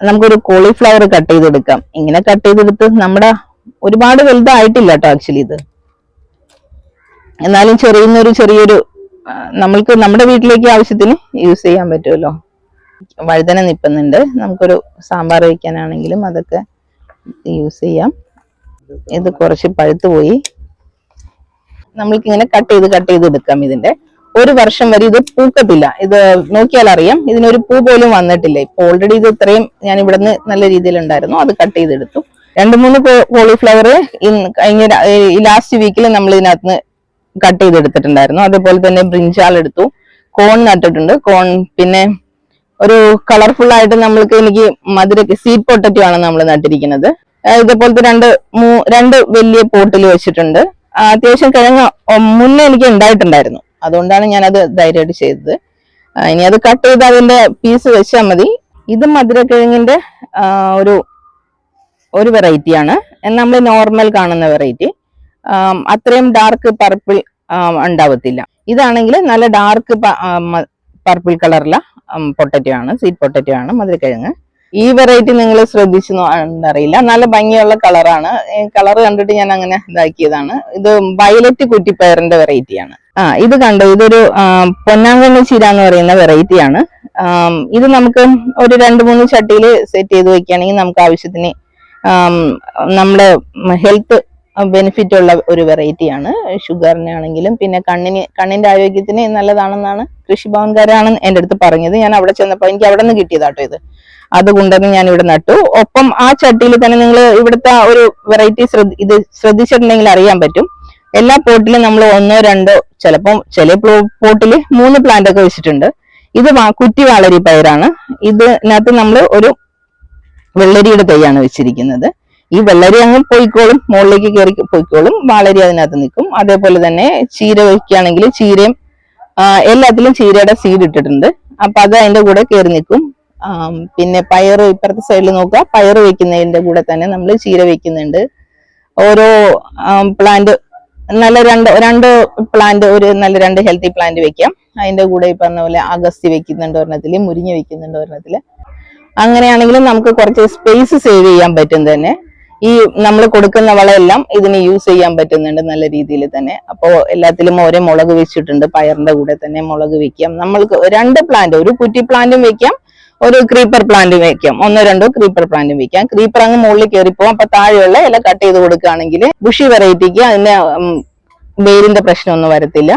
നമുക്കൊരു cauliflower cut ചെയ്തെടുക്കാം. ഇങ്ങനെ കട്ട് ചെയ്തെടുത്ത് നമ്മുടെ ഒരുപാട് വലുതായിട്ടില്ല കേട്ടോ ആക്ച്വലി ഇത്. എന്നാലും ചെറിയൊരു ചെറിയൊരു നമ്മൾക്ക് നമ്മുടെ വീട്ടിലേക്ക് ആവശ്യത്തിന് യൂസ് ചെയ്യാൻ പറ്റുമല്ലോ വഴുതന നിപ്പുന്നുണ്ട്. നമുക്കൊരു സാമ്പാർ വയ്ക്കാനാണെങ്കിലും അതൊക്കെ യൂസ് ചെയ്യാം. ഇത് കുറച്ച് പഴുത്തു പോയി നമ്മൾക്ക് ഇങ്ങനെ കട്ട് ചെയ്ത് കട്ട് ചെയ്ത് എടുക്കാം ഇതിന്റെ. ഒരു വർഷം വരെ ഇത് പൂക്കത്തില്ല. ഇത് നോക്കിയാൽ അറിയാം ഇതിനൊരു പൂ പോലും വന്നിട്ടില്ല. ഇപ്പൊ ഓൾറെഡി ഇത് ഇത്രയും ഞാൻ ഇവിടുന്ന് നല്ല രീതിയിൽ ഉണ്ടായിരുന്നു അത് കട്ട് ചെയ്തെടുത്തു. രണ്ട് മൂന്ന് കോളിഫ്ലവർ കഴിഞ്ഞ ലാസ്റ്റ് വീക്കിൽ നമ്മൾ ഇതിനകത്ത് കട്ട് ചെയ്തെടുത്തിട്ടുണ്ടായിരുന്നു. അതേപോലെ തന്നെ ബ്രിഞ്ചാൾ എടുത്തു. കോൺ നട്ടിട്ടുണ്ട്. കോൺ പിന്നെ ഒരു കളർഫുൾ ആയിട്ട് നമ്മൾക്ക് എനിക്ക് മധുര സീഡ് പൊട്ടറ്റോ ആണ് നമ്മൾ നട്ടിരിക്കുന്നത്. ഇതേപോലത്തെ രണ്ട് രണ്ട് വലിയ പോട്ടിൽ വെച്ചിട്ടുണ്ട്. അത്യാവശ്യം കിഴങ്ങ് മുന്നേ എനിക്ക് ഉണ്ടായിട്ടുണ്ടായിരുന്നു. അതുകൊണ്ടാണ് ഞാൻ അത് ധൈര്യമായിട്ട് ചെയ്തത്. ഇനി അത് കട്ട് ചെയ്ത് അതിന്റെ പീസ് വെച്ചാൽ മതി. ഇത് മധുരക്കിഴങ്ങിന്റെ ആ, ഒരു ഒരു വെറൈറ്റി ആണ്. നമ്മൾ നോർമൽ കാണുന്ന വെറൈറ്റി അത്രയും ഡാർക്ക് പർപ്പിൾ ഉണ്ടാവത്തില്ല. ഇതാണെങ്കിൽ നല്ല ഡാർക്ക് പർപ്പിൾ കളറുള്ള പൊട്ടറ്റോ ആണ് സീറ്റ് പൊട്ടറ്റോ ആണ് മധുരക്കിഴങ്ങ്. ഈ വെറൈറ്റി നിങ്ങൾ ശ്രദ്ധിച്ചു അറിയില്ല. നല്ല ഭംഗിയുള്ള കളറാണ് കളർ കണ്ടിട്ട് ഞാൻ അങ്ങനെ ഇതാക്കിയതാണ്. ഇത് വയലറ്റ് കുറ്റിപ്പയറിന്റെ വെറൈറ്റി ആണ്. ആ ഇത് കണ്ടോ? ഇതൊരു പൊന്നാങ്കണ്ണി ചീര എന്ന് പറയുന്ന വെറൈറ്റി ആണ്. ഇത് നമുക്ക് ഒരു രണ്ട് മൂന്ന് ചട്ടിയിൽ സെറ്റ് ചെയ്ത് വെക്കുകയാണെങ്കിൽ നമുക്ക് ആവശ്യത്തിന് നമ്മുടെ ഹെൽത്ത് ബെനിഫിറ്റ് ഉള്ള ഒരു വെറൈറ്റി ആണ്. ഷുഗറിനെ ആണെങ്കിലും പിന്നെ കണ്ണിന് കണ്ണിന്റെ ആരോഗ്യത്തിന് നല്ലതാണെന്നാണ് കൃഷിഭവൻകാരാണ് എന്റെ അടുത്ത് പറഞ്ഞത്. ഞാൻ അവിടെ ചെന്നപ്പോൾ എനിക്ക് അവിടെ നിന്ന് കിട്ടിയതാട്ടോ ഇത്. അതുകൊണ്ടുതന്നെ ഞാൻ ഇവിടെ നട്ടു. ഒപ്പം ആ ചട്ടിയിൽ തന്നെ നിങ്ങൾ ഇവിടുത്തെ ഒരു വെറൈറ്റി ശ്രദ്ധ ഇത് ശ്രദ്ധിച്ചിട്ടുണ്ടെങ്കിൽ അറിയാൻ പറ്റും. എല്ലാ പോട്ടിലും നമ്മൾ ഒന്നോ രണ്ടോ ചിലപ്പം ചില പോട്ടിൽ മൂന്ന് പ്ലാന്റ് ഒക്കെ വെച്ചിട്ടുണ്ട്. ഇത് കുറ്റി വാളരി പയറാണ്. ഇതിനകത്ത് നമ്മൾ ഒരു വെള്ളരിയുടെ തൈയാണ് വെച്ചിരിക്കുന്നത്. ഈ വെള്ളരി അങ്ങ് പോയിക്കോളും മുകളിലേക്ക് കയറി പോയിക്കോളും വാളരി അതിനകത്ത് നിൽക്കും. അതേപോലെ തന്നെ ചീര വയ്ക്കുകയാണെങ്കിൽ ചീരയും എല്ലാത്തിലും ചീരയുടെ സീഡ് ഇട്ടിട്ടുണ്ട്. അപ്പൊ അത് അതിന്റെ കൂടെ കയറി നിൽക്കും. പിന്നെ പയറ് ഇപ്പുറത്തെ സൈഡിൽ നോക്കുക. പയറ് വെക്കുന്നതിന്റെ കൂടെ തന്നെ നമ്മൾ ചീര വെക്കുന്നുണ്ട് ഓരോ പ്ലാന്റ് നല്ല രണ്ട് രണ്ട് പ്ലാന്റ് ഒരു നല്ല രണ്ട് ഹെൽത്തി പ്ലാന്റ് വെക്കാം. അതിന്റെ കൂടെ ഈ പറഞ്ഞ പോലെ അഗസ്തി വെക്കുന്നുണ്ട് ഒരെണ്ണത്തിൽ മുരിഞ്ഞ് വെക്കുന്നുണ്ട് ഒരെണ്ണത്തിൽ. അങ്ങനെയാണെങ്കിലും നമുക്ക് കുറച്ച് സ്പേസ് സേവ് ചെയ്യാൻ പറ്റും തന്നെ. ഈ നമ്മൾ കൊടുക്കുന്ന വളമെല്ലാം ഇതിന് യൂസ് ചെയ്യാൻ പറ്റുന്നുണ്ട് നല്ല രീതിയിൽ തന്നെ. അപ്പോൾ എല്ലാത്തിലും ഓരോ മുളക് വെച്ചിട്ടുണ്ട് പയറിന്റെ കൂടെ തന്നെ മുളക് വെക്കാം. നമ്മൾക്ക് രണ്ട് പ്ലാന്റ് ഒരു കുറ്റി പ്ലാന്റും വെക്കാം. ഒരു ക്രീപ്പർ പ്ലാന്റ് വെക്കാം. ഒന്നോ രണ്ടോ ക്രീപ്പർ പ്ലാന്റ് വെക്കാം. ക്രീപ്പർ അങ്ങ് മുകളിൽ കയറിപ്പോകും അപ്പൊ താഴെയുള്ള ഇല കട്ട് ചെയ്ത് കൊടുക്കുകയാണെങ്കിൽ ബുഷി വെറൈറ്റിക്ക് അതിന്റെ ഉം, വേരിന്റെ പ്രശ്നമൊന്നും വരത്തില്ല.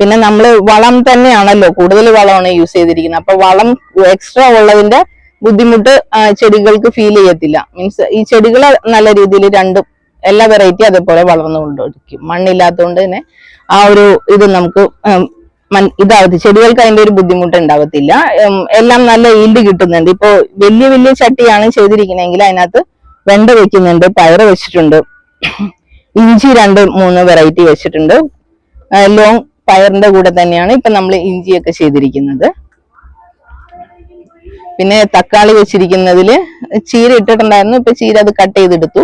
പിന്നെ നമ്മൾ വളം തന്നെയാണല്ലോ കൂടുതൽ വളമാണ് യൂസ് ചെയ്തിരിക്കുന്നത്. അപ്പൊ വളം എക്സ്ട്രാ ഉള്ളതിന്റെ ബുദ്ധിമുട്ട് ചെടികൾക്ക് ഫീൽ ചെയ്യത്തില്ല. മീൻസ് ഈ ചെടികൾ നല്ല രീതിയിൽ രണ്ടും എല്ലാ വെറൈറ്റി അതേപോലെ വളർന്നുകൊണ്ടിരിക്കും. മണ്ണില്ലാത്തതുകൊണ്ട് തന്നെ ആ ഒരു ഇത് നമുക്ക് ഇതാവത്തി ചെടികൾക്ക് അതിന്റെ ഒരു ബുദ്ധിമുട്ട് ഉണ്ടാവത്തില്ല. എല്ലാം നല്ല ഈൽഡ് കിട്ടുന്നുണ്ട്. ഇപ്പോ വലിയ വലിയ ചട്ടിയാണ് ചെയ്തിരിക്കുന്നതെങ്കിൽ അതിനകത്ത് വെണ്ട വെക്കുന്നുണ്ട് പയറ് വെച്ചിട്ടുണ്ട്. ഇഞ്ചി രണ്ട് മൂന്ന് വെറൈറ്റി വെച്ചിട്ടുണ്ട്. ലോങ് പയറിന്റെ കൂടെ തന്നെയാണ് ഇപ്പൊ നമ്മൾ ഇഞ്ചിയൊക്കെ ചെയ്തിരിക്കുന്നത്. പിന്നെ തക്കാളി വെച്ചിരിക്കുന്നതിൽ ചീര ഇട്ടിട്ടുണ്ടായിരുന്നു. ഇപ്പൊ ചീര അത് കട്ട് ചെയ്തെടുത്തു.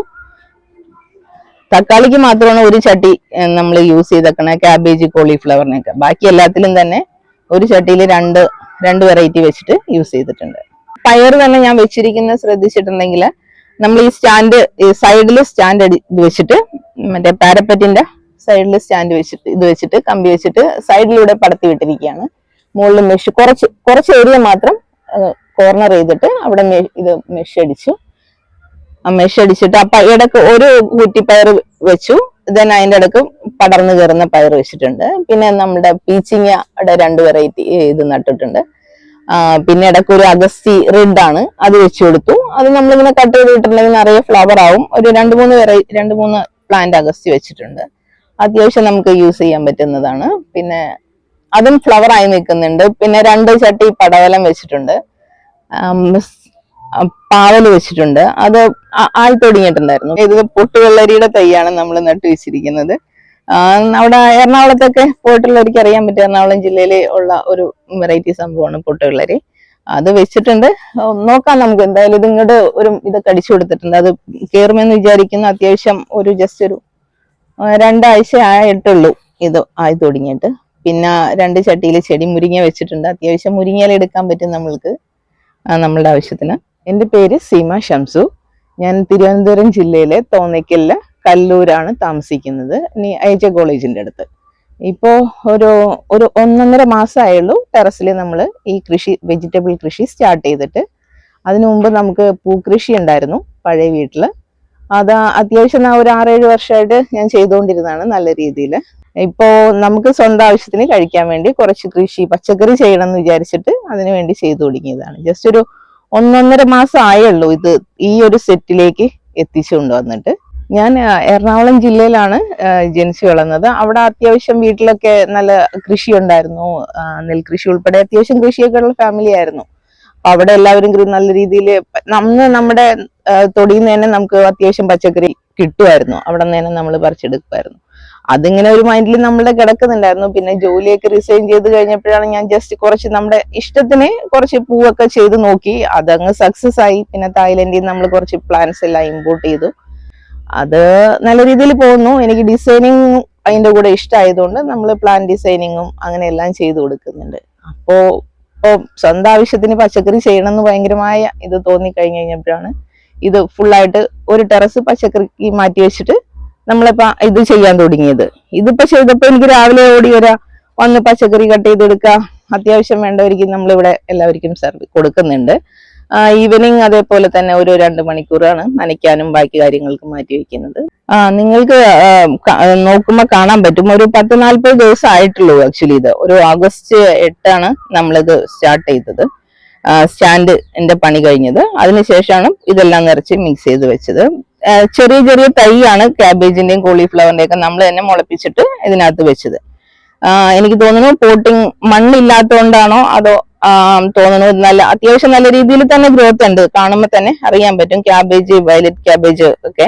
തക്കാളിക്ക് മാത്രമാണ് ഒരു ചട്ടി നമ്മൾ യൂസ് ചെയ്തേക്കണേ ക്യാബേജ് കോളിഫ്ലവറിനൊക്കെ ബാക്കി എല്ലാത്തിലും തന്നെ ഒരു ചട്ടിയിൽ രണ്ട് രണ്ട് വെറൈറ്റി വെച്ചിട്ട് യൂസ് ചെയ്തിട്ടുണ്ട്. പയർ തന്നെ ഞാൻ വെച്ചിരിക്കുന്നത് ശ്രദ്ധിച്ചിട്ടുണ്ടെങ്കിൽ നമ്മൾ ഈ സ്റ്റാൻഡ് സൈഡിൽ സ്റ്റാൻഡ് ഇത് വെച്ചിട്ട് മറ്റേ പാരപ്പറ്റിന്റെ സൈഡിൽ സ്റ്റാൻഡ് വെച്ചിട്ട് ഇത് വെച്ചിട്ട് കമ്പി വെച്ചിട്ട് സൈഡിലൂടെ പടത്തി വിട്ടിരിക്കുകയാണ്. മുകളിൽ മെഷ് കുറച്ച് കുറച്ച് ഏരിയ മാത്രം കോർണർ ചെയ്തിട്ട് അവിടെ ഇത് മെഷ് അടിച്ചു ആ മെഷ് അടിച്ചിട്ട് അപ്പൊ ഇടയ്ക്ക് ഒരു കുറ്റിപ്പയർ വെച്ചു. ദെൻ അതിന്റെ ഇടയ്ക്ക് പടർന്നു കയറുന്ന പയർ വെച്ചിട്ടുണ്ട്. പിന്നെ നമ്മുടെ പീച്ചിങ്ങയുടെ രണ്ട് വെറൈറ്റി ഇത് നട്ടിട്ടുണ്ട്. പിന്നെ ഇടയ്ക്ക് ഒരു അഗസ്തി റെഡ് ആണ്. അത് വെച്ചു കൊടുത്തു. അത് നമ്മളിങ്ങനെ കട്ട് ചെയ്ത് വിട്ടിട്ടുണ്ടെങ്കിൽ നിറയെ ഫ്ലവർ ആവും. ഒരു രണ്ട് മൂന്ന് വെറൈറ്റി രണ്ട് മൂന്ന് പ്ലാന്റ് അഗസ്തി വെച്ചിട്ടുണ്ട്. അത്യാവശ്യം നമുക്ക് യൂസ് ചെയ്യാൻ പറ്റുന്നതാണ്. പിന്നെ അതും ഫ്ലവർ ആയി നിൽക്കുന്നുണ്ട്. പിന്നെ രണ്ട് ചട്ടി പടവലം വെച്ചിട്ടുണ്ട്. പാവൽ വെച്ചിട്ടുണ്ട്. അത് ആയി ഇത് പൊട്ടുവെള്ളരിയുടെ തൈയാണ് നമ്മൾ നട്ടു വെച്ചിരിക്കുന്നത്. അവിടെ എറണാകുളത്തൊക്കെ പോയിട്ടുള്ളവർക്ക് അറിയാൻ പറ്റും എറണാകുളം ജില്ലയിൽ ഉള്ള ഒരു വെറൈറ്റി സംഭവമാണ് പൊട്ടുവെള്ളരി. അത് വെച്ചിട്ടുണ്ട്. നോക്കാം നമുക്ക് എന്തായാലും ഇത് ഇങ്ങോട്ട് ഒരു ഇതൊക്കെ അടിച്ചു കൊടുത്തിട്ടുണ്ട്. അത് കേറുമെന്ന് വിചാരിക്കുന്നു. അത്യാവശ്യം ഒരു ജസ്റ്റ് ഒരു രണ്ടാഴ്ച ആയിട്ടുള്ളൂ ഇത് ആയി തുടങ്ങിയിട്ട്. പിന്നെ രണ്ട് ചട്ടിയിൽ ചെടി മുരിങ്ങ വെച്ചിട്ടുണ്ട്. അത്യാവശ്യം മുരിങ്ങയില എടുക്കാൻ പറ്റും നമ്മൾക്ക് നമ്മളുടെ ആവശ്യത്തിന്. എന്റെ പേര് സീമ ഷംസു. ഞാൻ തിരുവനന്തപുരം ജില്ലയിലെ തോന്നയ്ക്കലിലെ കല്ലൂരാണ് താമസിക്കുന്നത്. ഇനി ഐജ കോളേജിന്റെ അടുത്ത്. ഇപ്പോൾ ഒരു ഒരു ഒന്നൊന്നര മാസമായുള്ളൂ ടെറസിൽ നമ്മൾ ഈ കൃഷി വെജിറ്റബിൾ കൃഷി സ്റ്റാർട്ട് ചെയ്തിട്ട്. അതിനു മുമ്പ് നമുക്ക് പൂക്കൃഷി ഉണ്ടായിരുന്നു പഴയ വീട്ടിൽ. അത് അത്യാവശ്യം ഒരു ആറേഴ് വർഷമായിട്ട് ഞാൻ ചെയ്തുകൊണ്ടിരുന്നതാണ് നല്ല രീതിയിൽ. ഇപ്പോൾ നമുക്ക് സ്വന്തം ആവശ്യത്തിന് കഴിക്കാൻ വേണ്ടി കുറച്ച് കൃഷി പച്ചക്കറി ചെയ്യണം എന്ന് വിചാരിച്ചിട്ട് അതിനു വേണ്ടി ചെയ്തു തുടങ്ങിയതാണ്. ജസ്റ്റ് ഒരു ഒന്നൊന്നര മാസം ആയുള്ളൂ ഇത് ഈ ഒരു സെറ്റിലേക്ക് എത്തിച്ചു കൊണ്ടുവന്നിട്ട്. ഞാൻ എറണാകുളം ജില്ലയിലാണ് ജനിച്ചു വളർന്നത്. അവിടെ അത്യാവശ്യം വീട്ടിലൊക്കെ നല്ല കൃഷി ഉണ്ടായിരുന്നു നെൽകൃഷി ഉൾപ്പെടെ അത്യാവശ്യം കൃഷിയൊക്കെ ഉള്ള ഫാമിലി ആയിരുന്നു. അപ്പൊ അവിടെ എല്ലാവരും നല്ല രീതിയിൽ നമ്മൾ നമ്മുടെ തൊടിയിൽ നിന്ന് തന്നെ നമുക്ക് അത്യാവശ്യം പച്ചക്കറി കിട്ടുമായിരുന്നു. അവിടെ നിന്ന് തന്നെ നമ്മൾ പറിച്ചെടുക്കുമായിരുന്നു. അതിങ്ങനെ ഒരു മൈൻഡിൽ നമ്മളെ കിടക്കുന്നുണ്ടായിരുന്നു. പിന്നെ ജോലിയൊക്കെ റിസൈൻ ചെയ്ത് കഴിഞ്ഞപ്പോഴാണ് ഞാൻ ജസ്റ്റ് കുറച്ച് നമ്മുടെ ഇഷ്ടത്തിന് കുറച്ച് പൂവൊക്കെ ചെയ്ത് നോക്കി. അതങ്ങ് സക്സസ് ആയി. പിന്നെ തായ്ലൻഡിൽ നമ്മൾ കുറച്ച് പ്ലാൻസ് എല്ലാം ഇമ്പോർട്ട് ചെയ്തു. അത് നല്ല രീതിയിൽ പോകുന്നു. എനിക്ക് ഡിസൈനിങ് അതിന്റെ കൂടെ ഇഷ്ടമായതുകൊണ്ട് നമ്മൾ പ്ലാൻ ഡിസൈനിങ്ങും അങ്ങനെ എല്ലാം ചെയ്തു കൊടുക്കുന്നുണ്ട്. അപ്പോ ഇപ്പോ സ്വന്തം ആവശ്യത്തിന് പച്ചക്കറി ചെയ്യണം എന്ന് ഭയങ്കരമായ ഇത് തോന്നി കഴിഞ്ഞു കഴിഞ്ഞപ്പോഴാണ് ഇത് ഫുള്ളായിട്ട് ഒരു ടെറസ് പച്ചക്കറിക്ക് മാറ്റി വെച്ചിട്ട് നമ്മളിപ്പോ ഇത് ചെയ്യാൻ തുടങ്ങിയത്. ഇതിപ്പോ ചെയ്തപ്പോ എനിക്ക് രാവിലെ ഓടി വരാ. വന്ന് പച്ചക്കറി കട്ട് ചെയ്തെടുക്കുക അത്യാവശ്യം വേണ്ടവർക്ക് നമ്മളിവിടെ എല്ലാവർക്കും സർവ് കൊടുക്കുന്നുണ്ട്. ഈവനിങ് അതേപോലെ തന്നെ ഒരു രണ്ട് മണിക്കൂറാണ് നനയ്ക്കാനും ബാക്കി കാര്യങ്ങൾക്ക് മാറ്റി വെക്കുന്നത്. നിങ്ങൾക്ക് നോക്കുമ്പോൾ നോക്കുമ്പോ കാണാൻ പറ്റും. ഒരു പത്ത് നാല്പത് ദിവസം ആയിട്ടുള്ളൂ ആക്ച്വലി ഇത്. ഒരു ആഗസ്റ്റ് എട്ടാണ് നമ്മളിത് സ്റ്റാർട്ട് ചെയ്തത്. സ്റ്റാൻഡിന്റെ പണി കഴിഞ്ഞത്. അതിനുശേഷമാണ് ഇതെല്ലാം നിറച്ച് മിക്സ് ചെയ്ത് വെച്ചത്. ചെറിയ ചെറിയ തൈയാണ് ക്യാബേജിന്റെയും കോളിഫ്ലവറിന്റെയും ഒക്കെ നമ്മൾ തന്നെ മുളപ്പിച്ചിട്ട് ഇതിനകത്ത് വെച്ചത്. എനിക്ക് തോന്നുന്നു പോട്ടിങ് മണ്ണില്ലാത്തതുകൊണ്ടാണോ അതോ തോന്നുന്നു നല്ല അത്യാവശ്യം നല്ല രീതിയിൽ തന്നെ ഗ്രോത്ത് ഉണ്ട്. കാണുമ്പോൾ തന്നെ അറിയാൻ പറ്റും. ക്യാബേജ് വയലറ്റ് ക്യാബേജ് ഒക്കെ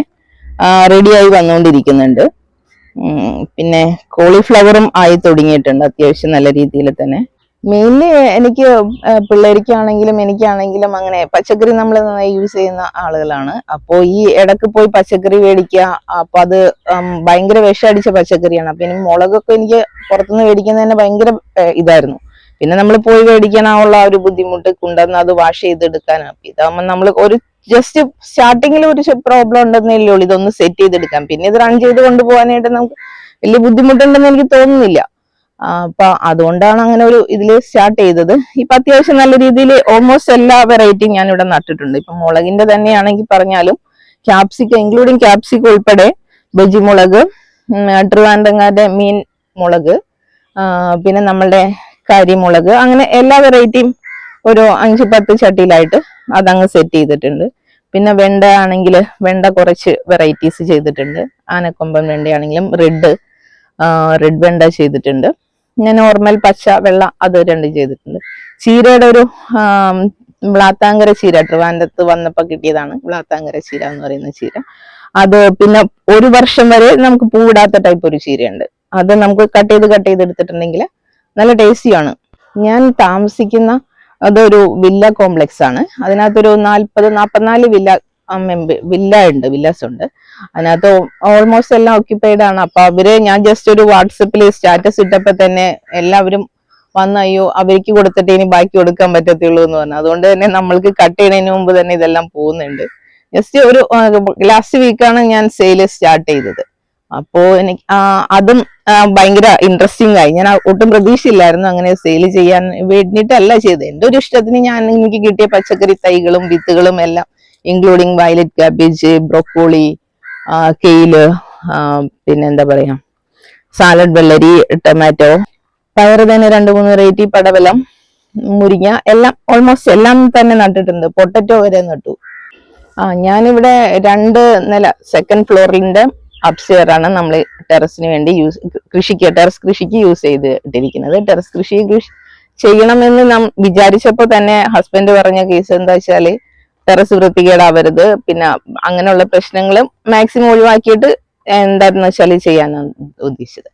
റെഡിയായി വന്നുകൊണ്ടിരിക്കുന്നുണ്ട് പിന്നെ കോളിഫ്ലവറും ആയി തുടങ്ങിയിട്ടുണ്ട് അത്യാവശ്യം നല്ല രീതിയിൽ തന്നെ. മെയിൻലി എനിക്ക് പിള്ളേർക്കാണെങ്കിലും എനിക്കാണെങ്കിലും അങ്ങനെ പച്ചക്കറി നമ്മൾ നന്നായി യൂസ് ചെയ്യുന്ന ആളുകളാണ്. അപ്പോ ഈ ഇടയ്ക്ക് പോയി പച്ചക്കറി മേടിക്കുക അപ്പൊ അത് ഭയങ്കര വിഷമടിച്ച പച്ചക്കറിയാണ്. അപ്പൊ ഇനി മുളകൊക്കെ എനിക്ക് പുറത്തുനിന്ന് മേടിക്കുന്നത് തന്നെ ഭയങ്കര ഇതായിരുന്നു. പിന്നെ നമ്മൾ പോയി മേടിക്കാനുള്ള ആ ഒരു ബുദ്ധിമുട്ട് കൊണ്ടുവന്ന് അത് വാഷ് ചെയ്തെടുക്കാനാണ് ഇതാകുമ്പോൾ നമ്മൾ ഒരു ജസ്റ്റ് സ്റ്റാർട്ടിങ്ങിൽ ഒരു പ്രോബ്ലം ഉണ്ടെന്നേ ഉള്ളൂ. ഇതൊന്ന് സെറ്റ് ചെയ്തെടുക്കാം പിന്നെ ഇത് റൺ ചെയ്ത് കൊണ്ടുപോകാനായിട്ട് നമുക്ക് വലിയ ബുദ്ധിമുട്ടുണ്ടെന്ന് എനിക്ക് തോന്നുന്നില്ല. അപ്പൊ അതുകൊണ്ടാണ് അങ്ങനെ ഒരു ഇതിൽ സ്റ്റാർട്ട് ചെയ്തത്. ഇപ്പൊ അത്യാവശ്യം നല്ല രീതിയിൽ ഓൾമോസ്റ്റ് എല്ലാ വെറൈറ്റിയും ഞാൻ ഇവിടെ നട്ടിട്ടുണ്ട്. ഇപ്പൊ മുളകിന്റെ തന്നെയാണെങ്കിൽ പറഞ്ഞാലും ക്യാപ്സിക്ക ഇൻക്ലൂഡിങ് ക്യാപ്സിക്ക ഉൾപ്പെടെ ബജി മുളക് ട്രിവാൻഡങ്ങാന്റെ മീൻ മുളക് പിന്നെ നമ്മളുടെ കരിമുളക് അങ്ങനെ എല്ലാ വെറൈറ്റിയും ഒരു അഞ്ച് പത്ത് ചട്ടിയിലായിട്ട് അതങ്ങ് സെറ്റ് ചെയ്തിട്ടുണ്ട്. പിന്നെ വെണ്ട ആണെങ്കിൽ വെണ്ട കുറച്ച് വെറൈറ്റീസ് ചെയ്തിട്ടുണ്ട്. ആനക്കൊമ്പൻ വെണ്ടയാണെങ്കിലും റെഡ് റെഡ് വെണ്ട ചെയ്തിട്ടുണ്ട്. ഞാൻ നോർമൽ പച്ച വെള്ള അത് രണ്ടും ചെയ്തിട്ടുണ്ട്. ചീരയുടെ ഒരു വ്ളാത്താങ്കര ചീര ട്രിവാൻഡത്ത് വന്നപ്പോൾ കിട്ടിയതാണ് വ്ളാത്താങ്കര ചീര എന്ന് പറയുന്ന ചീര. അത് പിന്നെ ഒരു വർഷം വരെ നമുക്ക് പൂവിടാത്ത ടൈപ്പ് ഒരു ചീരയുണ്ട്. അത് നമുക്ക് കട്ട് ചെയ്ത് കട്ട് ചെയ്ത് എടുത്തിട്ടുണ്ടെങ്കിൽ നല്ല ടേസ്റ്റിയാണ് ഞാൻ താമസിക്കുന്ന അതൊരു വില്ല കോംപ്ലക്സ് ആണ്. അതിനകത്തൊരു നാൽപ്പത് നാൽപ്പത്തിനാല് വില്ല വില്ല ഉണ്ട് വില്ലാസ് ഉണ്ട് അതിനകത്ത് ഓൾമോസ്റ്റ് എല്ലാം ഓക്യുപ്പൈഡ് ആണ്. അപ്പൊ അവർ ഞാൻ ജസ്റ്റ് ഒരു വാട്സപ്പിൽ സ്റ്റാറ്റസ് ഇട്ടപ്പോ തന്നെ എല്ലാവരും വന്ന് അയ്യോ അവർക്ക് കൊടുത്തിട്ട് ഇനി ബാക്കി കൊടുക്കാൻ പറ്റത്തുള്ളൂ എന്ന് പറഞ്ഞു. അതുകൊണ്ട് തന്നെ നമ്മൾക്ക് കട്ട് ചെയ്യുന്നതിന് മുമ്പ് തന്നെ ഇതെല്ലാം പോകുന്നുണ്ട്. ജസ്റ്റ് ഒരു ലാസ്റ്റ് വീക്കാണ് ഞാൻ സെയിൽ സ്റ്റാർട്ട് ചെയ്തത്. അപ്പോ എനിക്ക് അതും ഭയങ്കര ഇൻട്രസ്റ്റിംഗ് ആയി. ഞാൻ ഒട്ടും പ്രതീക്ഷയില്ലായിരുന്നു അങ്ങനെ സെയിൽ ചെയ്യാൻ വേണ്ടിയിട്ടല്ല ചെയ്തത്. എന്റെ ഒരു ഇഷ്ടത്തിന് ഞാൻ എനിക്ക് കിട്ടിയ പച്ചക്കറി തൈകളും വിത്തുകളും എല്ലാം ഇൻക്ലൂഡിങ് വയലറ്റ് കാബേജ് ബ്രോക്കോളി കെയിൽ പിന്നെന്താ പറയാ? സാലഡ് വെള്ളരി ടൊമാറ്റോ പയറ് തന്നെ രണ്ട് മൂന്ന് വെറൈറ്റി പടവലം മുരിങ്ങ എല്ലാം ഓൾമോസ്റ്റ് എല്ലാം തന്നെ നട്ടിട്ടുണ്ട്. പൊട്ടറ്റോ വരെ നട്ടു. ആ ഞാനിവിടെ രണ്ട് നില സെക്കൻഡ് ഫ്ലോറിന്റെ അപ്സ്റ്റെയർ ആണ് നമ്മൾ ടെറസിന് വേണ്ടി യൂസ് കൃഷിക്ക് ടെറസ് കൃഷിക്ക് യൂസ് ചെയ്തിട്ടിരിക്കുന്നത്. ടെറസ് കൃഷി കൃഷി ചെയ്യണമെന്ന് നാം വിചാരിച്ചപ്പോൾ തന്നെ ഹസ്ബൻഡ് പറഞ്ഞ കേസ് എന്താ വെച്ചാൽ ടെറസ് വൃത്തികേടാവരുത്. പിന്നെ അങ്ങനെയുള്ള പ്രശ്നങ്ങൾ മാക്സിമം ഒഴിവാക്കിയിട്ട് എന്തായിരുന്നു വെച്ചാൽ ചെയ്യാനാണ് ഉദ്ദേശിച്ചത്.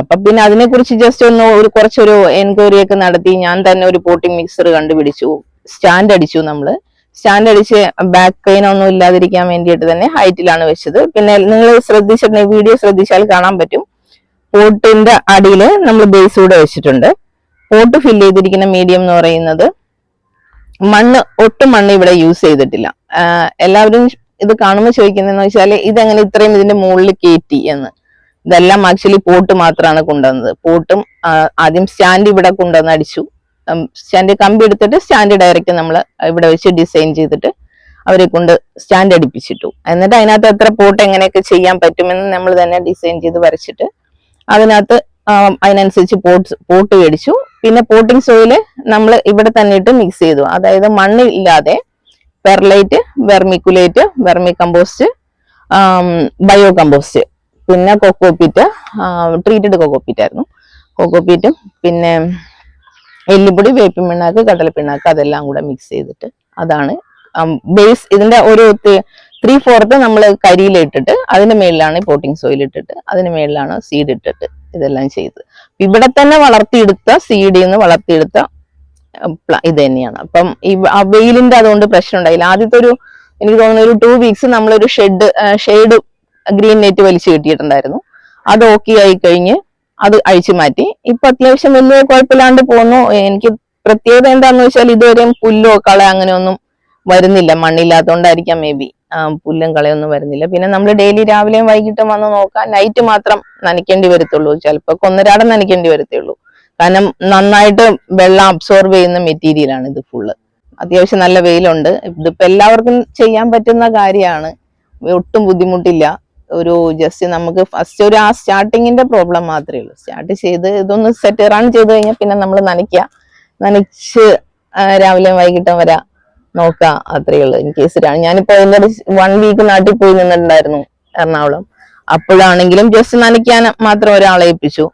അപ്പൊ പിന്നെ അതിനെ കുറിച്ച് ജസ്റ്റ് ഒന്ന് ഒരു കുറച്ചൊരു എൻക്വയറി ഒക്കെ നടത്തി. ഞാൻ തന്നെ ഒരു പോട്ടിംഗ് മിക്സർ കണ്ടുപിടിച്ചു. സ്റ്റാൻഡ് അടിച്ചു നമ്മൾ. സ്റ്റാൻഡ് അടിച്ച് ബാക്ക് പെയിൻ ഒന്നും ഇല്ലാതിരിക്കാൻ വേണ്ടിയിട്ട് തന്നെ ഹൈറ്റിലാണ് വെച്ചത്. പിന്നെ നിങ്ങൾ ശ്രദ്ധിച്ചിട്ടുണ്ടെങ്കിൽ വീഡിയോ ശ്രദ്ധിച്ചാൽ കാണാൻ പറ്റും. പോട്ടിന്റെ അടിയിൽ നമ്മൾ ബേസ് കൂടെ വെച്ചിട്ടുണ്ട്. പോട്ട് ഫില്ല് ചെയ്തിരിക്കുന്ന മീഡിയം എന്ന് പറയുന്നത് മണ്ണ് ഒട്ടും മണ്ണ് ഇവിടെ യൂസ് ചെയ്തിട്ടില്ല. എല്ലാവരും ഇത് കാണുമ്പോൾ ചോദിക്കുന്നതെന്ന് വെച്ചാൽ ഇതെങ്ങനെ ഇത്രയും ഇതിന്റെ മുകളിൽ കയറ്റി എന്ന്. ഇതെല്ലാം ആക്ച്വലി പോട്ട് മാത്രമാണ് കൊണ്ടുവന്നത്. പോട്ടും ആദ്യം സ്റ്റാൻഡ് ഇവിടെ കൊണ്ടുവന്ന് അടിച്ചു. സ്റ്റാൻഡ് കമ്പി എടുത്തിട്ട് സ്റ്റാൻഡ് ഡയറക്റ്റ് നമ്മൾ ഇവിടെ വെച്ച് ഡിസൈൻ ചെയ്തിട്ട് അവരെ കൊണ്ട് സ്റ്റാൻഡ് അടിപ്പിച്ചിട്ടു. എന്നിട്ട് അതിനകത്ത് എത്ര പോട്ട് എങ്ങനെയൊക്കെ ചെയ്യാൻ പറ്റുമെന്ന് നമ്മൾ തന്നെ ഡിസൈൻ ചെയ്ത് വരച്ചിട്ട് അതിനകത്ത് അതിനനുസരിച്ച് പോട്ട് പോട്ട് മേടിച്ചു. പിന്നെ പോട്ടിംഗ് സോയിൽ നമ്മൾ ഇവിടെ തന്നെ ഇട്ട് മിക്സ് ചെയ്തു. അതായത് മണ്ണ് ഇല്ലാതെ perlite vermiculite vermicompost bio compost പിന്നെ കൊക്കോപ്പീറ്റ് ട്രീറ്റഡ് കൊക്കോപ്പീറ്റ് ആയിരുന്നു. കൊക്കോപ്പീറ്റും പിന്നെ എല്ലുപൊടി വേപ്പിൻ പിണ്ണാക്ക് കടലപ്പിണ്ണാക്ക് അതെല്ലാം കൂടെ മിക്സ് ചെയ്തിട്ട് അതാണ്. ബേസ് ഇതിന്റെ ഒരു ത്രീ ഫോർത്ത് നമ്മൾ കരിയിലിട്ടിട്ട് അതിന് മേളിലാണ് പോട്ടിംഗ് സോയിൽ ഇട്ടിട്ട് അതിന് മേളിലാണ് സീഡ് ഇട്ടിട്ട് ഇതെല്ലാം ചെയ്ത് ഇവിടെ തന്നെ വളർത്തിയെടുത്ത സീഡിൽ നിന്ന് വളർത്തിയെടുത്ത ഇത് തന്നെയാണ്. അപ്പം ഈ വെയിലിന്റെ അതുകൊണ്ട് പ്രശ്നം ഉണ്ടായില്ല ആദ്യത്തെ ഒരു എനിക്ക് തോന്നുന്നു ഒരു ടു വീക്സ് നമ്മളൊരു ഷെഡ് ഷെയ്ഡ് ഗ്രീൻ നെറ്റ് വലിച്ചു കിട്ടിയിട്ടുണ്ടായിരുന്നു. അത് ഓക്കെ ആയി കഴിഞ്ഞ് അത് അഴിച്ചു മാറ്റി. ഇപ്പൊ അത്യാവശ്യം വലിയ കുഴപ്പമില്ലാണ്ട് പോന്നു. എനിക്ക് പ്രത്യേകത എന്താന്ന് വെച്ചാൽ ഇതുവരെയും പുല്ലോ കള അങ്ങനെയൊന്നും വരുന്നില്ല. മണ്ണില്ലാത്തതുകൊണ്ടായിരിക്കാം മേ ബി പുല്ലും കളയൊന്നും വരുന്നില്ല. പിന്നെ നമ്മൾ ഡെയിലി രാവിലെയും വൈകിട്ടും വന്ന് നോക്കാം നൈറ്റ് മാത്രം നനയ്ക്കേണ്ടി വരത്തുള്ളൂ. ചിലപ്പോൾ കൊന്നരാടം നനയ്ക്കേണ്ടി വരത്തുള്ളൂ. കാരണം നന്നായിട്ട് വെള്ളം അബ്സോർബ് ചെയ്യുന്ന മെറ്റീരിയലാണ് ഇത് ഫുള്ള് അത്യാവശ്യം നല്ല വെയിലുണ്ട്. ഇതിപ്പോ എല്ലാവർക്കും ചെയ്യാൻ പറ്റുന്ന കാര്യമാണ്. ഒട്ടും ബുദ്ധിമുട്ടില്ല. ഒരു ജസ്റ്റ് നമുക്ക് ഫസ്റ്റ് ഒരു ആ സ്റ്റാർട്ടിങ്ങിന്റെ പ്രോബ്ലം മാത്രമേ ഉള്ളൂ. സ്റ്റാർട്ട് ചെയ്ത് ഇതൊന്ന് സെറ്റ് റൺ ചെയ്ത് കഴിഞ്ഞാൽ പിന്നെ നമ്മൾ നനയ്ക്കുക നനച്ച് രാവിലെ വൈകിട്ടും വരെ. നോക്കുക അത്രയേ ഉള്ളൂ ഇൻ കേസ് ഞാനിപ്പോ ഒരു വൺ വീക്ക് നാട്ടിൽ പോയി നിന്നിട്ടുണ്ടായിരുന്നു എറണാകുളം. അപ്പോഴാണെങ്കിലും ജസ്റ്റ് നനയ്ക്കാൻ മാത്രം ഒരാളെ ഏൽപ്പിച്ചു.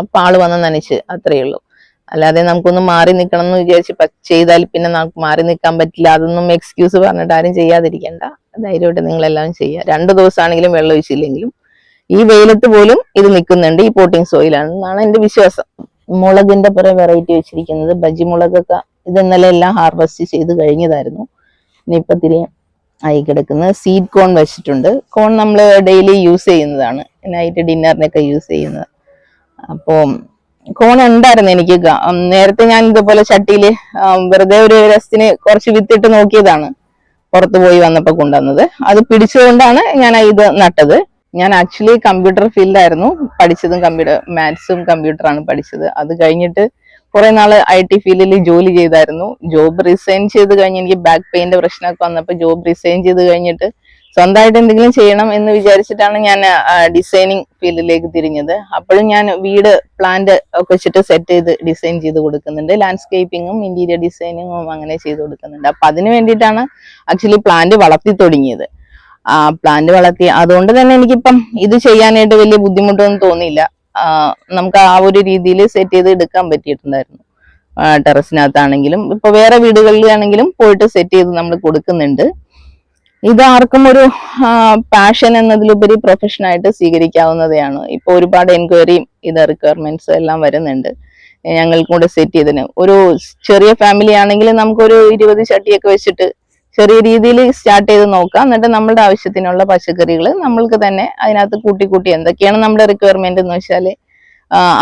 അപ്പൊ ആൾ വന്ന് നനച്ച് അത്രയേ ഉള്ളൂ. അല്ലാതെ നമുക്കൊന്ന് മാറി നിൽക്കണം എന്ന് വിചാരിച്ച് ചെയ്താൽ പിന്നെ നമുക്ക് മാറി നിൽക്കാൻ പറ്റില്ല. അതൊന്നും എക്സ്ക്യൂസ് പറഞ്ഞിട്ട് ആരും ചെയ്യാതിരിക്കണ്ട. ധൈര്യമായിട്ട് നിങ്ങളെല്ലാം ചെയ്യുക. രണ്ടു ദിവസമാണെങ്കിലും വെള്ളം ഒഴിച്ചില്ലെങ്കിലും ഈ വെയിലത്ത് പോലും ഇത് നിൽക്കുന്നുണ്ട്. ഈ പോട്ടിങ് സോയിലാണ് എന്നാണ് എന്റെ വിശ്വാസം. മുളകിന്റെ പുറേ വെറൈറ്റി വെച്ചിരിക്കുന്നത്. ബജി മുളകൊക്കെ ഇത് ഇന്നലെ എല്ലാം ഹാർവെസ്റ്റ് ചെയ്ത് കഴിഞ്ഞതായിരുന്നു. ഇനിയിപ്പോൾ തിരി ആയി കിടക്കുന്നത് സീഡ് കോൺ വെച്ചിട്ടുണ്ട്. കോൺ നമ്മൾ ഡെയിലി യൂസ് ചെയ്യുന്നതാണ്. നൈറ്റ് ഡിന്നറിനൊക്കെ യൂസ് ചെയ്യുന്നത്. അപ്പോൾ കോൺ ഉണ്ടായിരുന്നു എനിക്ക് നേരത്തെ ഞാൻ ഇതുപോലെ ചട്ടിയിൽ വെറുതെ ഒരു രസത്തിന് കുറച്ച് വിത്തിട്ട് നോക്കിയതാണ്. പുറത്ത് പോയി വന്നപ്പോൾ കൊണ്ടുവന്നത്. അത് പിടിച്ചുകൊണ്ടാണ് ഞാൻ ഇത് നട്ടത്. ഞാൻ ആക്ച്വലി കമ്പ്യൂട്ടർ ഫീൽഡായിരുന്നു പഠിച്ചതും കമ്പ്യൂട്ടർ മാത്സും കമ്പ്യൂട്ടറാണ് പഠിച്ചത്. അത് കഴിഞ്ഞിട്ട് കുറെ നാൾ ഐ ടി ഫീൽഡിൽ ജോലി ചെയ്തായിരുന്നു. ജോബ് റിസൈൻ ചെയ്ത് കഴിഞ്ഞ് എനിക്ക് ബാക്ക് പെയിന്റെ പ്രശ്നമൊക്കെ വന്നപ്പോൾ ജോബ് റിസൈൻ ചെയ്ത് കഴിഞ്ഞിട്ട് സ്വന്തമായിട്ട് എന്തെങ്കിലും ചെയ്യണം എന്ന് വിചാരിച്ചിട്ടാണ് ഞാൻ ഡിസൈനിങ് ഫീൽഡിലേക്ക് തിരിഞ്ഞത്. അപ്പോഴും ഞാൻ വീട് പ്ലാന്റ് ഒക്കെ വെച്ചിട്ട് സെറ്റ് ചെയ്ത് ഡിസൈൻ ചെയ്ത് കൊടുക്കുന്നുണ്ട്. ലാൻഡ്സ്കേപ്പിങ്ങും ഇന്റീരിയർ ഡിസൈനിങ്ങും അങ്ങനെ ചെയ്ത് കൊടുക്കുന്നുണ്ട്. അപ്പൊ അതിന് വേണ്ടിയിട്ടാണ് ആക്ച്വലി പ്ലാന്റ് വളർത്തി തുടങ്ങിയത്. പ്ലാന്റ് വളർത്തി. അതുകൊണ്ട് തന്നെ എനിക്കിപ്പം ഇത് ചെയ്യാനായിട്ട് വലിയ ബുദ്ധിമുട്ടൊന്നും തോന്നിയില്ല. നമുക്ക് ആ ഒരു രീതിയിൽ സെറ്റ് ചെയ്ത് എടുക്കാൻ പറ്റിയിട്ടുണ്ടായിരുന്നു. ടെറസിനകത്താണെങ്കിലും. ഇപ്പൊ വേറെ വീടുകളിലാണെങ്കിലും പോയിട്ട് സെറ്റ് ചെയ്ത് നമ്മൾ കൊടുക്കുന്നുണ്ട്. ഇത് ആർക്കും ഒരു പാഷൻ എന്നതിലുപരി പ്രൊഫഷനായിട്ട് സ്വീകരിക്കാവുന്നതാണ്. ഇപ്പൊ ഒരുപാട് എൻക്വയറിയും ഇത് റിക്വയർമെന്റ്സ് എല്ലാം വരുന്നുണ്ട്. ഞങ്ങൾക്കും കൂടെ സെറ്റ് ചെയ്തതിന് ഒരു ചെറിയ ഫാമിലി ആണെങ്കിൽ നമുക്കൊരു ഇരുപത് ചട്ടിയൊക്കെ വെച്ചിട്ട് ചെറിയ രീതിയിൽ സ്റ്റാർട്ട് ചെയ്ത് നോക്കാം എന്നിട്ട് നമ്മുടെ ആവശ്യത്തിനുള്ള പച്ചക്കറികൾ നമ്മൾക്ക് തന്നെ അതിനകത്ത് കൂട്ടി കൂട്ടി എന്തൊക്കെയാണ് നമ്മുടെ റിക്വയർമെന്റ് എന്ന് വെച്ചാൽ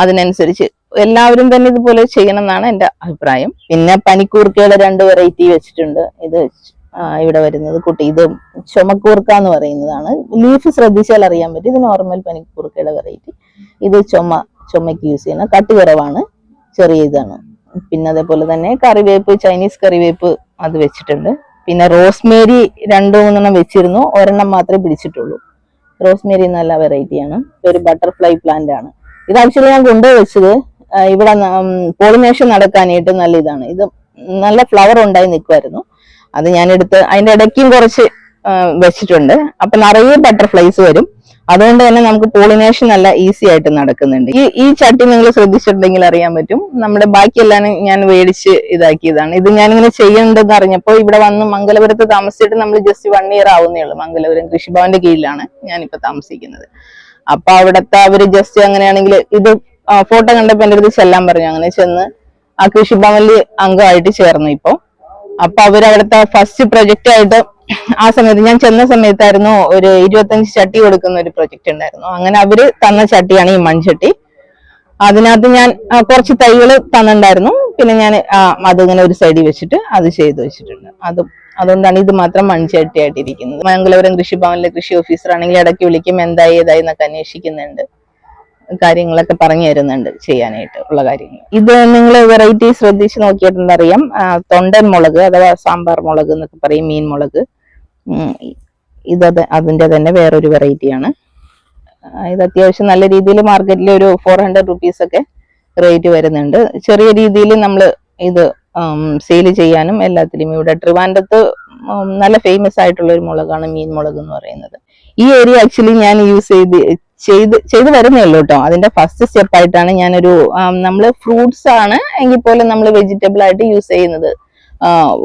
അതിനനുസരിച്ച് എല്ലാവരും തന്നെ ഇതുപോലെ ചെയ്യണം എന്നാണ് എന്റെ അഭിപ്രായം. പിന്നെ പനിക്കൂർക്കയുടെ രണ്ട് വെറൈറ്റി വെച്ചിട്ടുണ്ട്. ഇത് ഇവിടെ വരുന്നത് കുട്ടി. ഇത് ചുമക്കൂർക്ക എന്ന് പറയുന്നതാണ്. ലീഫ് ശ്രദ്ധിച്ചാൽ അറിയാൻ പറ്റും. ഇത് നോർമൽ പനിക്കൂർക്കയുടെ വെറൈറ്റി ഇത് ചുമ ചുമയ്ക്ക് യൂസ് ചെയ്യുന്ന കട്ട് കുറവാണ് ചെറിയ ഇതാണ്. പിന്നെ അതേപോലെ തന്നെ കറിവേപ്പ് ചൈനീസ് കറിവേപ്പ് അത് വെച്ചിട്ടുണ്ട്. പിന്നെ റോസ്മേരി രണ്ടു മൂന്നെണ്ണം വെച്ചിരുന്നു. ഒരെണ്ണം മാത്രമേ പിടിച്ചിട്ടുള്ളൂ. റോസ്മേരി നല്ല വെറൈറ്റിയാണ് ഒരു ബട്ടർഫ്ലൈ പ്ലാന്റ് ആണ്. ഇത് ആക്ച്വലി ഞാൻ കൊണ്ടുപോയി വെച്ചത് ഇവിടെ പോളിനേഷൻ നടക്കാനായിട്ട് നല്ല ഇതാണ്. ഇത് നല്ല ഫ്ലവർ ഉണ്ടായി നിൽക്കുമായിരുന്നു അത് ഞാൻ എടുത്ത് അതിന്റെ ഇടയ്ക്കും കുറച്ച് വെച്ചിട്ടുണ്ട്. അപ്പൊ നിറയെ ബട്ടർഫ്ലൈസ് വരും. അതുകൊണ്ട് തന്നെ നമുക്ക് പോളിനേഷൻ നല്ല ഈസി ആയിട്ട് നടക്കുന്നുണ്ട്. ഈ ഈ ചട്ടി നിങ്ങൾ ശ്രദ്ധിച്ചിട്ടുണ്ടെങ്കിൽ അറിയാൻ പറ്റും. നമ്മുടെ ബാക്കിയെല്ലാം ഞാൻ മേടിച്ച് ഇതാക്കിയതാണ്. ഇത് ഞാനിങ്ങനെ ചെയ്യണ്ടെന്ന് അറിഞ്ഞപ്പോൾ ഇവിടെ വന്ന് മംഗലപുരത്ത് താമസിച്ചിട്ട് നമ്മൾ ജസ്റ്റ് വൺ ഇയർ ആവുന്നേ ഉള്ളൂ. മംഗലപുരം കൃഷിഭവന്റെ കീഴിലാണ് ഞാനിപ്പോ താമസിക്കുന്നത്. അപ്പൊ അവിടുത്തെ അവർ ജസ്റ്റ് അങ്ങനെയാണെങ്കിൽ ഇത് ഫോട്ടോ കണ്ടപ്പോ എന്റെ അടുത്ത് ചെല്ലാൻ പറഞ്ഞു. അങ്ങനെ ചെന്ന് ആ കൃഷിഭവനിൽ അംഗമായിട്ട് ചേർന്നു ഇപ്പോ. അപ്പൊ അവർ അവിടുത്തെ ഫസ്റ്റ് പ്രൊജക്റ്റ് ആയിട്ട് ആ സമയത്ത് ഞാൻ ചെന്ന സമയത്തായിരുന്നു ഒരു ഇരുപത്തഞ്ച് ചട്ടി കൊടുക്കുന്ന ഒരു പ്രൊജക്ട് ഉണ്ടായിരുന്നു. അങ്ങനെ അവർ തന്ന ചട്ടിയാണ് ഈ മൺചട്ടി. അതിനകത്ത് ഞാൻ കുറച്ച് തൈകൾ തന്നിട്ടുണ്ടായിരുന്നു. പിന്നെ ഞാൻ അതിങ്ങനെ ഒരു സൈഡിൽ വെച്ചിട്ട് അത് ചെയ്ത് വെച്ചിട്ടുണ്ട്. അതും അതുകൊണ്ടാണ് ഇത് മാത്രം മൺചട്ടിയായിട്ടിരിക്കുന്നത്. മംഗലപുരം കൃഷിഭവനിലെ കൃഷി ഓഫീസർ ആണെങ്കിൽ ഇടയ്ക്ക് വിളിക്കും എന്തായി ഏതായി എന്നൊക്കെ അന്വേഷിക്കുന്നുണ്ട്. കാര്യങ്ങളൊക്കെ പറഞ്ഞു തരുന്നുണ്ട് ചെയ്യാനായിട്ട് ഉള്ള കാര്യങ്ങൾ. ഇത് നിങ്ങൾ വെറൈറ്റി ശ്രദ്ധിച്ച് നോക്കിയിട്ടുണ്ടറിയാം തൊണ്ടൻ മുളക് അഥവാ സാമ്പാർ മുളക് എന്നൊക്കെ പറയും മീൻ മുളക്. ഇത് അത് അതിന്റെ തന്നെ വേറൊരു വെറൈറ്റിയാണ് ഇത് അത്യാവശ്യം നല്ല രീതിയിൽ മാർക്കറ്റിൽ ഒരു ഫോർ ഹൺഡ്രഡ് റുപ്പീസ് ഒക്കെ റേറ്റ് വരുന്നുണ്ട്. ചെറിയ രീതിയിൽ നമ്മൾ ഇത് സെയിൽ ചെയ്യാനും എല്ലാത്തിലും ഇവിടെ ട്രിവാൻഡത്ത് നല്ല ഫേമസ് ആയിട്ടുള്ള ഒരു മുളകാണ് മീൻ മുളക് എന്ന് പറയുന്നത്. ഈ ഏരിയ ആക്ച്വലി ഞാൻ യൂസ് ചെയ്ത് ചെയ്ത് ചെയ്ത് വരുന്നേ ഉള്ളൂ കേട്ടോ? അതിന്റെ ഫസ്റ്റ് സ്റ്റെപ്പ് ആയിട്ടാണ് ഞാനൊരു നമ്മൾ ഫ്രൂട്ട്സ് ആണ് എങ്കിൽ പോലും നമ്മൾ വെജിറ്റബിൾ ആയിട്ട് യൂസ് ചെയ്യുന്നത്.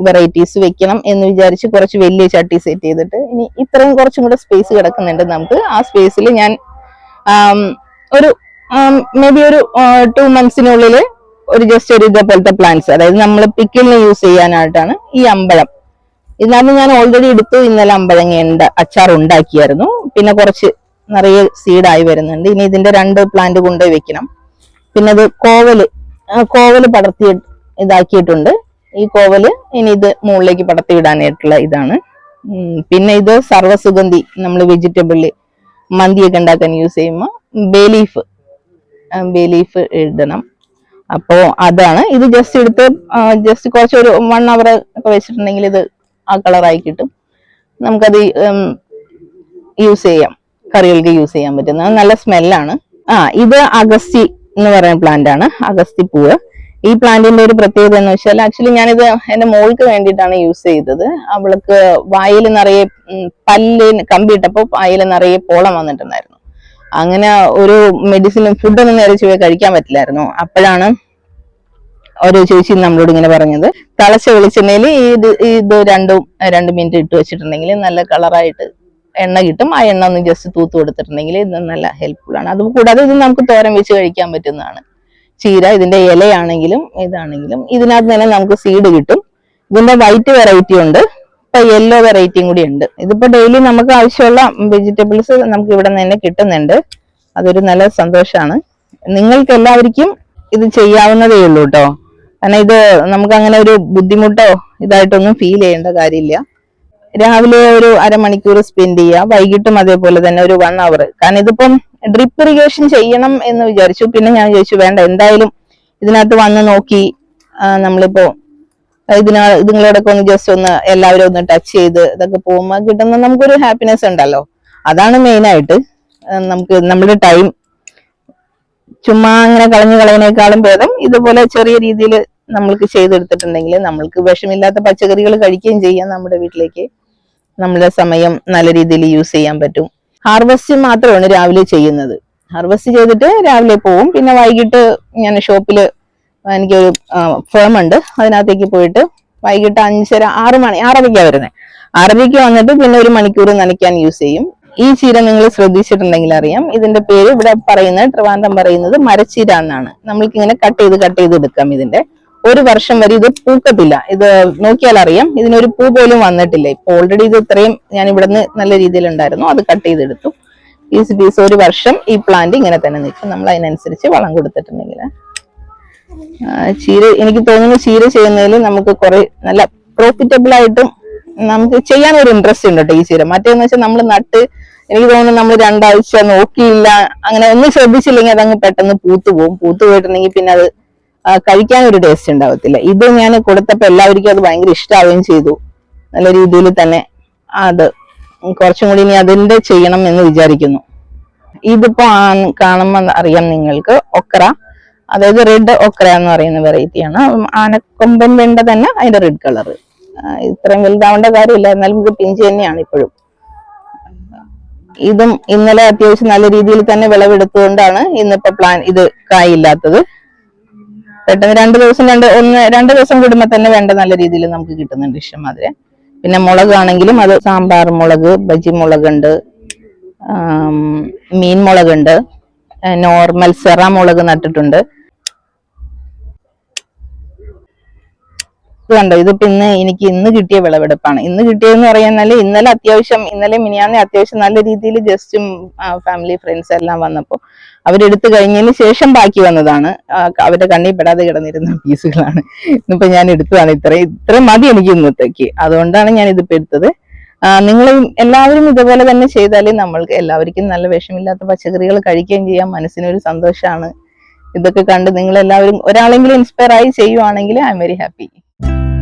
വെറൈറ്റീസ് വെക്കണം എന്ന് വിചാരിച്ച് കുറച്ച് വലിയ ചട്ടി സെറ്റ് ചെയ്തിട്ട് ഇനി ഇത്രയും കുറച്ചും കൂടെ സ്പേസ് കിടക്കുന്നുണ്ട് നമുക്ക്. ആ സ്പേസിൽ ഞാൻ ഒരു മേ ബി ഒരു ടു മന്ത്സിനുള്ളിൽ ഒരു ജസ്റ്റ് ഒരു ഇതേപോലത്തെ പ്ലാന്റ്സ് അതായത് നമ്മൾ പിക്കിളിന് യൂസ് ചെയ്യാനായിട്ടാണ് ഈ അമ്പഴം. ഇതിനകത്ത് ഞാൻ ഓൾറെഡി എടുത്തു ഇന്നലെ അമ്പഴങ്ങ അച്ചാർ ഉണ്ടാക്കിയായിരുന്നു. പിന്നെ കുറച്ച് നിറയെ സീഡായി വരുന്നുണ്ട്. ഇനി ഇതിന്റെ രണ്ട് പ്ലാന്റ് കൊണ്ടുപോയി വെക്കണം. പിന്നെ ഇത് കോവൽ കോവൽ പടർത്തി ഇതാക്കിയിട്ടുണ്ട്. ഈ കോവൽ ഇനി ഇത് മുകളിലേക്ക് പടർത്തി ഇടാനായിട്ടുള്ള ഇതാണ് പിന്നെ ഇത് സർവസുഗന്ധി നമ്മൾ വെജിറ്റബിളിൽ മന്തിയൊക്കെ ഉണ്ടാക്കാൻ യൂസ് ചെയ്യുമ്പോൾ ബേലീഫ് ബേലീഫ് ഇടണം. അപ്പോ അതാണ്. ഇത് ജസ്റ്റ് എടുത്ത് ജസ്റ്റ് കുറച്ച് ഒരു വൺ അവർ ഒക്കെ വെച്ചിട്ടുണ്ടെങ്കിൽ ഇത് ആ കളറായി കിട്ടും. നമുക്കത് യൂസ് ചെയ്യാം. കറികൾക്ക് യൂസ് ചെയ്യാൻ പറ്റുന്ന നല്ല സ്മെല്ലാണ് ആ ഇത് അഗസ്തി എന്ന് പറയുന്ന പ്ലാന്റ് ആണ് അഗസ്തി പൂവ്. ഈ പ്ലാന്റിന്റെ ഒരു പ്രത്യേകത എന്ന് വെച്ചാൽ ആക്ച്വലി ഞാനിത് എന്റെ മോൾക്ക് വേണ്ടിയിട്ടാണ് യൂസ് ചെയ്തത്. അവൾക്ക് വായിൽ നിറയെ പല്ല് കമ്പിയിട്ടപ്പോൾ വായിൽ നിറയെ പോളം വന്നിട്ടുണ്ടായിരുന്നു. അങ്ങനെ ഒരു മെഡിസിനും ഫുഡൊന്നും നേരെ ചുവ കഴിക്കാൻ പറ്റില്ലായിരുന്നു. അപ്പോഴാണ് ഒരു ചേച്ചി നമ്മളോട് ഇങ്ങനെ പറഞ്ഞത്. തിളച്ച വെളിച്ചെണ്ണയിൽ ഇത് ഇത് രണ്ടും രണ്ട് മിനിറ്റ് ഇട്ട് വെച്ചിട്ടുണ്ടെങ്കിൽ നല്ല കളറായിട്ട് എണ്ണ കിട്ടും. ആ എണ്ണ ഒന്ന് ജസ്റ്റ് തൂത്ത് കൊടുത്തിട്ടുണ്ടെങ്കിൽ ഇത് നല്ല ഹെൽപ്ഫുൾ ആണ്. അത് കൂടാതെ ഇത് നമുക്ക് തോരൻ വെച്ച് കഴിക്കാൻ പറ്റുന്നതാണ്. ചീര ഇതിന്റെ ഇലയാണെങ്കിലും ഇതാണെങ്കിലും ഇതിനകത്ത് തന്നെ നമുക്ക് സീഡ് കിട്ടും. ഇതിന്റെ വൈറ്റ് വെറൈറ്റി ഉണ്ട്. ഇപ്പൊ യെല്ലോ വെറൈറ്റിയും കൂടി ഉണ്ട്. ഇതിപ്പോ ഡെയിലി നമുക്ക് ആവശ്യമുള്ള വെജിറ്റബിൾസ് നമുക്ക് ഇവിടെ നിന്ന് തന്നെ കിട്ടുന്നുണ്ട്. അതൊരു നല്ല സന്തോഷമാണ് നിങ്ങൾക്ക് എല്ലാവർക്കും ഇത് ചെയ്യാവുന്നതേ ഉള്ളൂ കേട്ടോ കാരണം ഇത് നമുക്ക് അങ്ങനെ ഒരു ബുദ്ധിമുട്ടോ ഇതായിട്ടൊന്നും ഫീൽ ചെയ്യേണ്ട കാര്യമില്ല. രാവിലെ ഒരു അരമണിക്കൂർ സ്പെൻഡ് ചെയ്യുക വൈകിട്ടും അതേപോലെ തന്നെ ഒരു വൺ അവർ കാരണം ഇതിപ്പം ഡ്രിപ്പ് ഇറിഗേഷൻ ചെയ്യണം എന്ന് വിചാരിച്ചു. പിന്നെ ഞാൻ വിചാരിച്ചു വേണ്ട എന്തായാലും ഇതിനകത്ത് വന്ന് നോക്കി നമ്മളിപ്പോ ഇതിനാ ഇതുങ്ങളോടൊക്കെ ഒന്ന് ജസ്റ്റ് ഒന്ന് എല്ലാവരും ഒന്ന് ടച്ച് ചെയ്ത് ഇതൊക്കെ പോകുമ്പോൾ കിട്ടുന്ന നമുക്കൊരു ഹാപ്പിനെസ് ഉണ്ടല്ലോ. അതാണ് മെയിനായിട്ട് നമുക്ക് നമ്മുടെ ടൈം ചുമ്മാ അങ്ങനെ കളഞ്ഞു കളയുന്നേക്കാളും ഭേദം ഇതുപോലെ ചെറിയ രീതിയിൽ നമ്മൾക്ക് ചെയ്തെടുത്തിട്ടുണ്ടെങ്കിൽ നമ്മൾക്ക് വിഷമില്ലാത്ത പച്ചക്കറികൾ കഴിക്കുകയും ചെയ്യാം നമ്മുടെ വീട്ടിലേക്ക്. നമ്മുടെ സമയം നല്ല രീതിയിൽ യൂസ് ചെയ്യാൻ പറ്റും. ഹാർവസ്റ്റ് മാത്രമാണ് രാവിലെ ചെയ്യുന്നത്. ഹാർവസ്റ്റ് ചെയ്തിട്ട് രാവിലെ പോവും. പിന്നെ വൈകിട്ട് ഞാൻ ഷോപ്പിൽ എനിക്കൊരു ഫേം ഉണ്ട്. അതിനകത്തേക്ക് പോയിട്ട് വൈകിട്ട് അഞ്ചര ആറ് മണി ആറരയ്ക്കാണ് വരുന്നത് ആറരയ്ക്ക് വന്നിട്ട് പിന്നെ ഒരു മണിക്കൂർ നനയ്ക്കാൻ യൂസ് ചെയ്യും. ഈ ചീര നിങ്ങൾ ശ്രദ്ധിച്ചിട്ടുണ്ടെങ്കിൽ അറിയാം. ഇതിന്റെ പേര് ഇവിടെ പറയുന്നത് ട്രിവാന്തം പറയുന്നത് മരച്ചീര എന്നാണ്. നമ്മൾക്ക് ഇങ്ങനെ കട്ട് ചെയ്ത് കട്ട് ചെയ്ത് എടുക്കാം ഇതിന്റെ. ഒരു വർഷം വരെ ഇത് പൂക്കത്തില്ല. ഇത് നോക്കിയാൽ അറിയാം ഇതിനൊരു പൂ പോലും വന്നിട്ടില്ല. ഇപ്പൊ ഓൾറെഡി ഇത് ഇത്രയും ഞാൻ ഇവിടുന്ന് നല്ല രീതിയിൽ ഉണ്ടായിരുന്നു അത് കട്ട് ചെയ്തെടുത്തു. പീസ് പീസ് ഒരു വർഷം ഈ പ്ലാന്റ് ഇങ്ങനെ തന്നെ നിൽക്കും. നമ്മൾ അതിനനുസരിച്ച് വളം കൊടുത്തിട്ടുണ്ടെങ്കിൽ. ചീര എനിക്ക് തോന്നുന്നു ചീര ചെയ്യുന്നതിൽ നമുക്ക് കുറെ നല്ല പ്രോഫിറ്റബിൾ ആയിട്ടും നമുക്ക് ചെയ്യാൻ ഒരു ഇൻട്രസ്റ്റ് ഉണ്ട് കേട്ടോ ഈ ചീര. മറ്റേന്ന് വെച്ചാൽ നമ്മൾ നട്ട് എനിക്ക് തോന്നുന്നു നമ്മൾ രണ്ടാഴ്ച നോക്കിയില്ല. അങ്ങനെ ഒന്നും ശ്രദ്ധിച്ചില്ലെങ്കിൽ അതങ്ങ് പെട്ടെന്ന് പൂത്തു പോകും പൂത്തു പോയിട്ടുണ്ടെങ്കിൽ പിന്നെ അത് കഴിക്കാൻ ഒരു ടേസ്റ്റ് ഉണ്ടാവത്തില്ല. ഇത് ഞാൻ കൊടുത്തപ്പോൾ എല്ലാവർക്കും അത് ഭയങ്കര ഇഷ്ടാവുകയും ചെയ്തു. നല്ല രീതിയിൽ തന്നെ അത് കുറച്ചും കൂടി ഇനി അതിന്റെ ചെയ്യണം എന്ന് വിചാരിക്കുന്നു. ഇതിപ്പോ കാണുമ്പോൾ അറിയാം നിങ്ങൾക്ക് ഒക്ര അതായത് റെഡ് ഒക്ര എന്ന് പറയുന്ന വെറൈറ്റിയാണ് ആനക്കൊമ്പൻ വെണ്ട തന്നെ അതിന്റെ റെഡ് കളർ ഇത്രയും വലുതാവേണ്ട കാര്യമില്ല. എന്നാലും ഇത് പിഞ്ച് തന്നെയാണ് ഇപ്പോഴും. ഇതും ഇന്നലെ അത്യാവശ്യം നല്ല രീതിയിൽ തന്നെ വിളവെടുത്തുകൊണ്ടാണ് ഇന്നിപ്പോ പ്ലാൻ ഇത് കായില്ലാത്തത് പെട്ടെന്ന് രണ്ട് ദിവസം രണ്ട് ഒന്ന് രണ്ട് ദിവസം കൂടുമ്പോൾ തന്നെ വേണ്ട നല്ല രീതിയിൽ നമുക്ക് കിട്ടുന്നുണ്ട് ഇഷ്ടംമാതിരി. പിന്നെ മുളകാണെങ്കിലും അത് സാമ്പാർ മുളക് ബജി മുളകുണ്ട് മീൻ മുളകുണ്ട് നോർമൽ സെറ മുളക് നട്ടിട്ടുണ്ട്. ഇത് കണ്ടോ ഇതിപ്പോ ഇന്ന് എനിക്ക് ഇന്ന് കിട്ടിയ വിളവെടുപ്പാണ്. ഇന്ന് കിട്ടിയതെന്ന് പറയുന്നാൽ ഇന്നലെ അത്യാവശ്യം ഇന്നലെ മിനിയാന്ന് അത്യാവശ്യം നല്ല രീതിയിൽ ജസ്റ്റും ഫാമിലി ഫ്രണ്ട്സ് എല്ലാം വന്നപ്പോ അവരെടുത്തു കഴിഞ്ഞതിന് ശേഷം ബാക്കി വന്നതാണ്. അവരുടെ കണ്ണിൽ പെടാതെ കിടന്നിരുന്ന പീസുകളാണ്. ഇന്നിപ്പോ ഞാൻ എടുത്തതാണ് ഇത്രയും ഇത്ര മതി എനിക്ക് ഇന്നത്തേക്ക്. അതുകൊണ്ടാണ് ഞാൻ ഇതിപ്പോ എടുത്തത്. നിങ്ങൾ എല്ലാവരും ഇതുപോലെ തന്നെ ചെയ്താലേ നമ്മൾക്ക് എല്ലാവർക്കും നല്ല വിഷമില്ലാത്ത പച്ചക്കറികൾ കഴിക്കുകയും ചെയ്യാം. മനസ്സിനൊരു സന്തോഷമാണ് ഇതൊക്കെ കണ്ട് നിങ്ങൾ എല്ലാവരും ഒരാളെങ്കിലും ഇൻസ്പയർ ആയി ചെയ്യുവാണെങ്കിൽ I'm very happy you